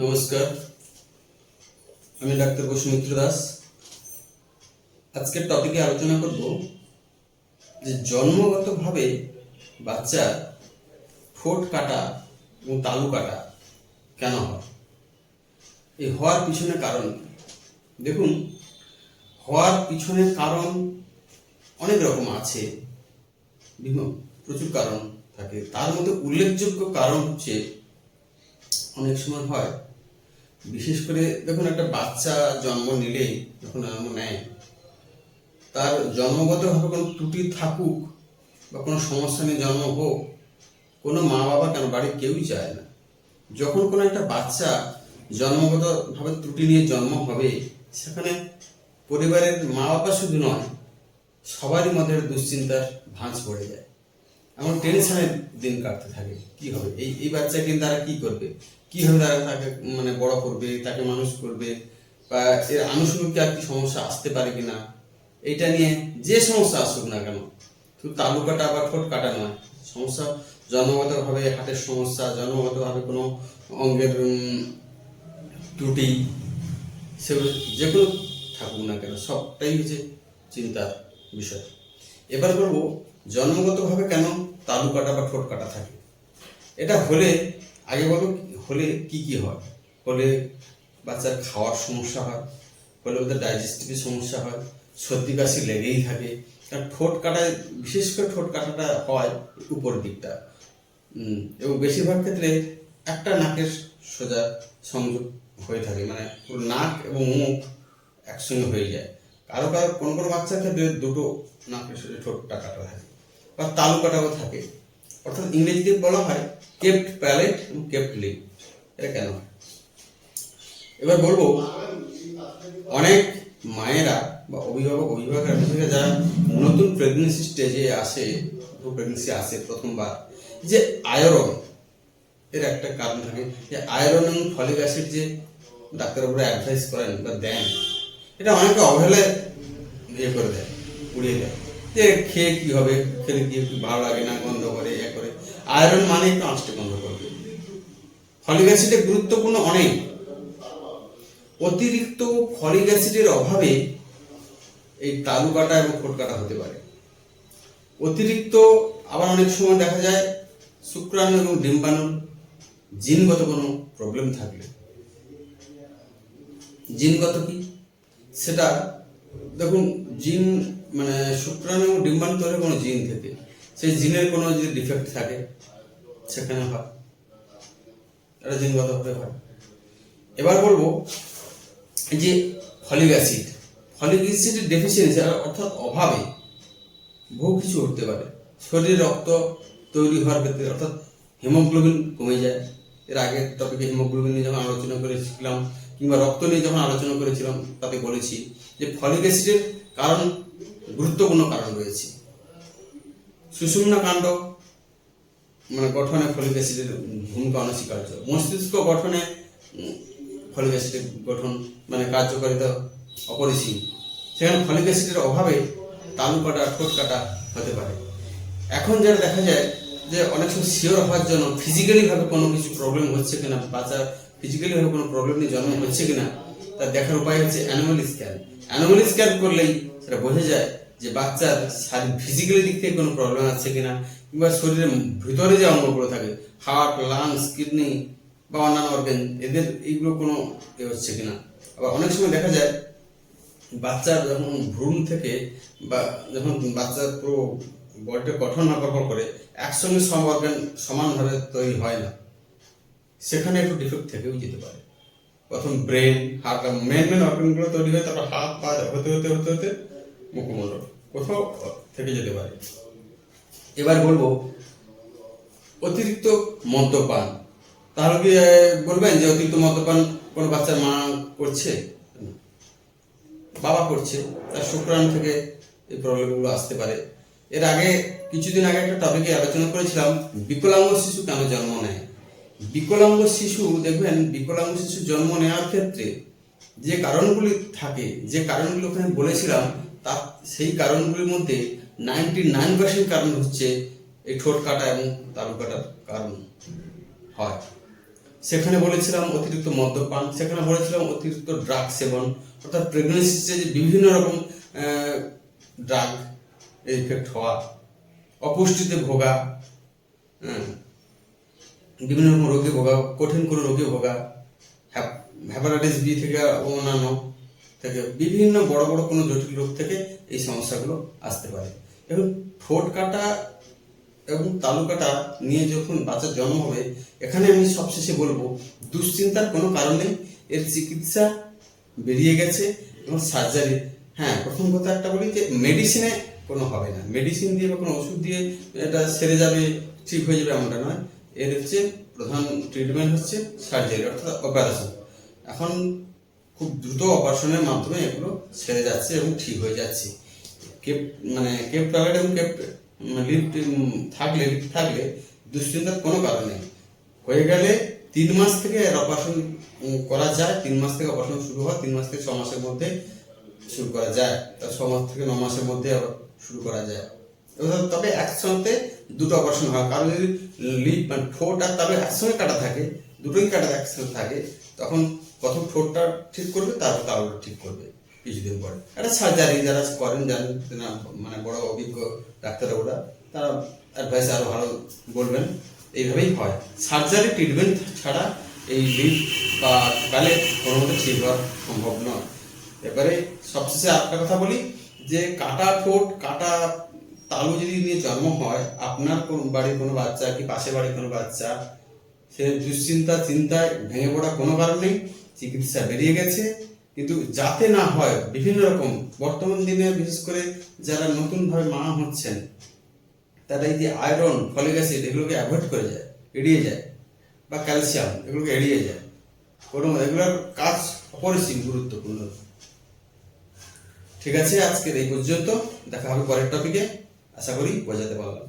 নমস্কার, আমি ডাক্তার বসুমিত্র দাস। আজকের টপিকে আলোচনা করব যে জন্মগতভাবে বাচ্চা ঠোঁট কাটা এবং তালু কাটা কেন হয়? এই হওয়ার পিছনে কারণ দেখুন, হওয়ার পিছনে কারণ অনেক রকম আছে, বিভিন্ন প্রচুর কারণ থাকে। তার মধ্যে উল্লেখযোগ্য কারণ হচ্ছে অনেক সময় হয়। বিশেষ করে দেখুন, একটা বাচ্চা জন্ম নিলেই যখন জন্ম নেয়, তার জন্মগতভাবে কোনো ত্রুটি থাকুক বা কোনো সমস্যা নিয়ে জন্ম হোক, কোনো মা বাবা কেন বাড়ির কেউই চায় না। যখন কোনো একটা বাচ্চা জন্মগতভাবে ত্রুটি নিয়ে জন্ম হবে, সেখানে পরিবারের মা বাবা শুধু নয়, সবারই মধ্যে দুশ্চিন্তার ভাঁজ পড়ে যায়। এমন টেনশনের দিন কাটতে থাকে। কি হবে? এই এই বাচ্চাকে তারা কি করবে? কীভাবে তারা তাকে মানে বড় করবে, তাকে মানুষ করবে? বা এর আনুষঙ্গিক আর কি সমস্যা আসতে পারে কিনা? এইটা নিয়ে যে সমস্যা আসুক না কেন, শুধু তালু কাটা বা ঠোঁট কাটা নয়। সমস্যা জন্মগতভাবে হার্টের সমস্যা, জন্মগতভাবে কোনো অঙ্গের ত্রুটি, সেগুলো যে কোনো থাকুক না কেন, সবটাই হচ্ছে চিন্তার বিষয়। এবার বলব, জন্মগতভাবে কেন তালু কাটা বা ঠোঁট কাটা থাকে? এটা হলে, আগে বলো, হলে কি কি হয়? হলে বাচ্চার খাওয়ার সমস্যা হয়, হলে ওদের ডাইজেস্টিভের সমস্যা হয়, সর্দি কাশি লেগেই থাকে। কারণ ঠোঁট কাটায় বিশেষ করে ঠোঁট কাটাটা হয় উপর দিকটা। এবং বেশিরভাগ ক্ষেত্রে একটা নাকের সোজা সংযোগ হয়ে থাকে মানে নাক এবং মুখ একসঙ্গে হয়ে যায়। কারও কারও কোনো কোনো বাচ্চার ক্ষেত্রে দুটো নাকের ঠোঁটটা কাটা থাকে। বা তালু কাটাও থাকে। অর্থাৎ ইংরেজিতে বলা হয় কেপ্ট প্যালেট এবং কেপ্ট লিপ। এটা কেন এবার বলব, অনেক মায়েরা বা অভিভাবক, অভিভাবকরা বিশেষ যারা নতুন প্রেগনেন্সি স্টেজে আসে প্রেগনেন্সি আসে প্রথমবার, যে আয়রন, এর একটা কারণ থাকে। যে আয়রন এবং ফলিক অ্যাসিড যে ডাক্তারবাবুরা অ্যাডভাইস করেন বা দেন এটা অনেকে অবহেলায় ইয়ে করে দেয়, উড়িয়ে দেয়। যে খেয়ে কি হবে, খেলে কি একটু ভালো লাগে না, গন্ধ করে ইয়ে করে। আয়রন মানে একটু আঁচটে গন্ধ করবে ফলিক অ্যাসিডের গুরুত্বপূর্ণ অনেক। অতিরিক্ত ফলিক অ্যাসিডের অভাবে এই তালু কাটা এবং ঠোঁট কাটা হতে পারে। অতিরিক্ত আবার অনেক সময় দেখা যায়, শুক্রাণু এবং ডিম্বাণুর জিনগত কোনো প্রবলেম থাকলে। জিনগত কি? সেটা, দেখুন, জিন মানে শুক্রাণু এবং ডিম্বাণু তৈরি কোনো জিন থেকে। সেই জিনের কোনো যদি ডিফেক্ট থাকে, সেখানে হয়। এটা জিনগতভাবে হয়। এবার বলব যে ফলিক অ্যাসিড। ফলিক অ্যাসিডের ডেফিসিয়েন্সি অর্থাৎ অভাবে বহু কিছু হতে পারে। শরীরে রক্ত তৈরি হওয়ার ক্ষেত্রে, অর্থাৎ হিমোগ্লোবিন কমে যায়। এর আগের টপিকে হিমোগ্লোবিন নিয়ে যখন আলোচনা করেছিলাম কিংবা রক্ত নিয়ে যখন আলোচনা করেছিলাম, তাতে বলেছি যে ফলিক অ্যাসিডের কারণ, গুরুত্বপূর্ণ কারণ রয়েছে। সুষুম্না কাণ্ড মানে গঠনে ফলিক অ্যাসিডের ভূমিকা অনস্বীকার্য। মস্তিষ্ক গঠনে ফলিক অ্যাসিডের গঠন মানে কার্যকারিতা অপরিসীম। সেখানে ফলিক অ্যাসিডের অভাবে তালু কাটা, ঠোঁট কাটা হতে পারে। এখন যেটা দেখা যায় যে অনেক সময় শিওর হওয়ার জন্য ফিজিক্যালি ভাবে কোনো কিছু প্রবলেম হচ্ছে কিনা বাচ্চার ফিজিক্যালি ভাবে কোনো প্রবলেম নিয়ে জন্ম হচ্ছে কিনা, তার দেখার উপায় হচ্ছে অ্যানুয়াল স্ক্যান অ্যানুয়াল স্ক্যান করলেই সেটা বোঝা যায় যে বাচ্চার ফিজিক্যালি দিক থেকে কোনো প্রবলেম আছে কিনা, কিংবা শরীরের ভিতরে যে অঙ্গগুলো থাকে হার্ট লাংস কিডনি বা অন্যান্য অর্গেন এদের এইগুলো কোনো এ হচ্ছে কিনা। আবার অনেক সময় দেখা যায়, বাচ্চার যখন ভ্রূণ থেকে বা যখন বাচ্চার পুরো বডিটা গঠন না করে একসঙ্গে সব অর্গান সমানভাবে তৈরি হয় না। সেখানে একটু ডিফেক্ট থেকেও যেতে পারে। প্রথম ব্রেন হার্ট মেন মেন অর্গানগুলো তৈরি হয়, তারপর হাত পা হতে হতে হতে হতে মুখমণ্ডল কোথাও থেকে যেতে পারে। এবার বলব, অতিরিক্ত মদ্যপান। তাহলে কি বলবেন যে অতিরিক্ত মদ্যপান কোনো বাচ্চার মা করছে? বাবা করছে, তার শুক্রাণু থেকে এই প্রবলেমগুলো আসতে পারে। এর আগে, কিছুদিন আগে একটা টপিকে আলোচনা করেছিলাম, বিকলাঙ্গ শিশু কেন জন্ম নেয়? বিকলাঙ্গ শিশু দেখবেন বিকলাঙ্গ শিশু জন্ম নেওয়ার ক্ষেত্রে যে কারণগুলি থাকে যে কারণগুলো ওখানে বলেছিলাম তার সেই কারণগুলির মধ্যে নাইনটি নাইন পার্সেন্ট কারণ হচ্ছে এই ঠোঁট কাটা এবং তালু কাটার কারণ হয়। সেখানে বলেছিলাম অতিরিক্ত মদ্যপান সেখানে বলেছিলাম অতিরিক্ত ড্রাগ সেবন অর্থাৎ প্রেগনেন্সিতে যে বিভিন্ন রকম ড্রাগ ইফেক্ট হওয়া অপুষ্টিতে ভোগা হ্যাঁ, বিভিন্ন রকম রোগে ভোগা, কঠিন কোনো রোগে ভোগা হ্যাপাটাইটিস বি থেকে অন্যান্য থেকে বিভিন্ন বড় বড় কোনো জটিল রোগ থেকে এই সমস্যাগুলো আসতে পারে। এবং ঠোঁট কাটা এবং তালু কাটা নিয়ে যখন বাচ্চার জন্ম হবে, এখানে আমি সবশেষে বলব, দুশ্চিন্তার কোনো কারণ এর চিকিৎসা বেরিয়ে গেছে এবং সার্জারি হ্যাঁ প্রথম কথা একটা বলি যে মেডিসিনে কোনো হবে না। মেডিসিন দিয়ে বা কোনো ওষুধ দিয়ে এটা সেরে যাবে, ঠিক হয়ে যাবে এমনটা নয়। এর হচ্ছে প্রধান ট্রিটমেন্ট হচ্ছে সার্জারি অর্থাৎ অপারেশন এখন খুব দ্রুত অপারেশনের মাধ্যমে এগুলো সেরে যাচ্ছে এবং ঠিক হয়ে যাচ্ছে। কেপ মানে কেপ টয়লেট এবং কেপ লিফট থাকলে লিফট থাকলে দুশ্চিন্তার কোনো কারণ নেই। হয়ে গেলে তিন মাস থেকে এর অপারেশন করা যায়। তিন মাস থেকে অপারেশন শুরু হয়, তিন মাস থেকে ছ মাসের মধ্যে শুরু করা যায়। তার ছ মাস থেকে ন মাসের মধ্যে শুরু করা যায়। তবে একসঙ্গে দুটো অপারেশন হয়। কারণ যদি লিপ মানে ঠোঁট আর তবে একসঙ্গে কাটা থাকে, দুটোই কাটা একসঙ্গে থাকে, তখন প্রথম ঠোঁটটা ঠিক করবে, তারপর তালুটা ঠিক করবে কিছুদিন পরে। একটা সার্জারি যারা করেন, জানেন মানে বড় অভিজ্ঞ ডাক্তাররা ওরা, তারা অ্যাডভাইস আরও ভালো বলবেন। এইভাবেই হয়। সার্জারি ট্রিটমেন্ট ছাড়া এই লিপ বা গালে কোনো মতো ঠিক হওয়া সম্ভব নয়। এবারে সবশেষে আরেকটা কথা বলি যে কাটা ঠোঁট, কাটা তালু যদি নিয়ে জন্ম হয়, আপনার কোন বাড়ির কোনো বাচ্চা কি পাশের বাড়ির কোনো বাচ্চা? সে দুশ্চিন্তা, চিন্তায় ভেঙে পড়া কোনো কারণ চিকিৎসা বেরিয়ে গেছে। কিন্তু যাতে না হয়, বিভিন্ন রকম বর্তমান দিনে বিশেষ করে যারা নতুনভাবে মা হচ্ছেন তারা এই যে আয়রন, ফলিক অ্যাসিড, এগুলোকে অ্যাভয়েড করে যায়, এড়িয়ে যায়, বা ক্যালসিয়াম, এগুলোকে এড়িয়ে যায়। কোনো এগুলোর কাজ অপরিসীম, গুরুত্বপূর্ণ। ঠিক আছে, আজকের এই পর্যন্ত। দেখা হবে পরের টপিকে আশা করি বোঝাতে পারলাম।